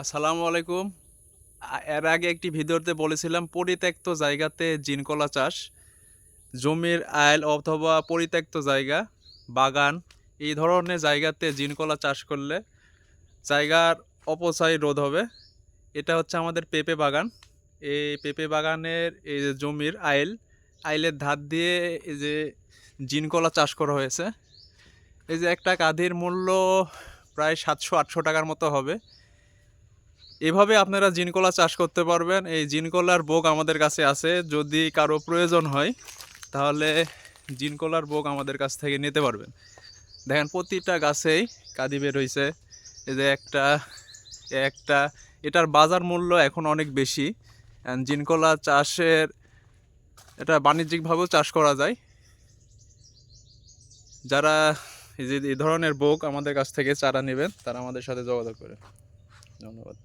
আসসালামু আলাইকুম। এর আগে একটি ভিডিওতে বলেছিলাম, পরিত্যক্ত জায়গাতে জিনকলা চাষ, জমির আয়ল অথবা পরিত্যক্ত জায়গা, বাগান, এই ধরনের জায়গাতে জিনকলা চাষ করলে জায়গার অপচয় রোধ হবে। এটা হচ্ছে আমাদের পেঁপে বাগান। এই পেঁপে বাগানের এই যে জমির আইল, আইলের ধার দিয়ে এই যে জিনকলা চাষ করা হয়েছে। এই যে একটা কাঁধির মূল্য প্রায় সাতশো আটশো টাকার মতো হবে। এভাবে আপনারা জিনকলা চাষ করতে পারবেন। এই জিনকলার বোগ আমাদের কাছে আছে। যদি কারও প্রয়োজন হয়, তাহলে জিনকলার বোগ আমাদের কাছ থেকে নিতে পারবেন। দেখেন, প্রতিটা গাছেই কাঁদি বের হয়েছে এই যে একটা একটা, এটার বাজার মূল্য এখন অনেক বেশি। জিনকলা চাষের, এটা বাণিজ্যিকভাবেও চাষ করা যায়। যারা এই যে, এই ধরনের বোক আমাদের কাছ থেকে চারা নেবেন, তারা আমাদের সাথে যোগাযোগ করে। ধন্যবাদ।